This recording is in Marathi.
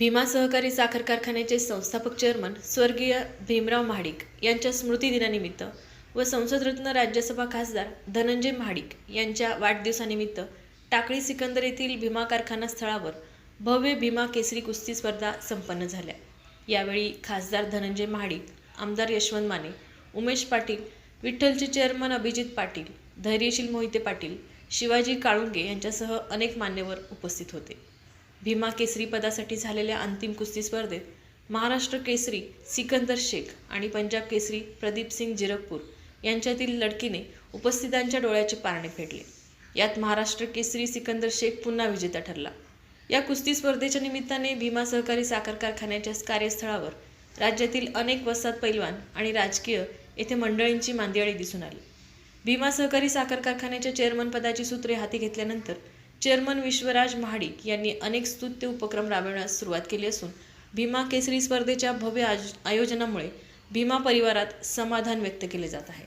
भीमा सहकारी साखर कारखान्याचे संस्थापक चेअरमन स्वर्गीय भीमराव महाडिक यांच्या स्मृतिदिनानिमित्त व संसदरत्न राज्यसभा खासदार धनंजय महाडिक यांच्या वाढदिवसानिमित्त टाकळी सिकंदर येथील भीमा कारखाना स्थळावर भव्य भीमा केसरी कुस्ती स्पर्धा संपन्न झाल्या. यावेळी खासदार धनंजय महाडिक आमदार यशवंत माने उमेश पाटील विठ्ठलचे चेअरमन अभिजित पाटील धैर्यशील मोहिते पाटील शिवाजी काळुंगे यांच्यासह अनेक मान्यवर उपस्थित होते. भीमा केसरी पदासाठी झालेल्या अंतिम कुस्ती स्पर्धेत महाराष्ट्र केसरी सिकंदर शेख आणि पंजाब केसरी प्रदीप सिंग जिरकपूर यांच्यातील लढकीने उपस्थितांच्या डोळ्याचे पारणे फेडले. यात महाराष्ट्र केसरी सिकंदर शेख पुन्हा विजेता ठरला. या कुस्ती स्पर्धेच्या निमित्ताने भीमा सहकारी साखर कारखान्याच्या कार्यस्थळावर राज्यातील अनेक वसाहत पैलवान आणि राजकीय येथे मंडळींची मांदियाळी दिसून आली. भीमा सहकारी साखर कारखान्याच्या चेअरमनपदाची सूत्रे हाती घेतल्यानंतर चेअरमन विश्वराज महाडिक यांनी अनेक स्तुत्य उपक्रम राबविण्यास सुरुवात केली असून भीमा केसरी स्पर्धेच्या भव्य आयोज- आयोजनामुळे भीमा परिवारात समाधान व्यक्त केले जात आहे.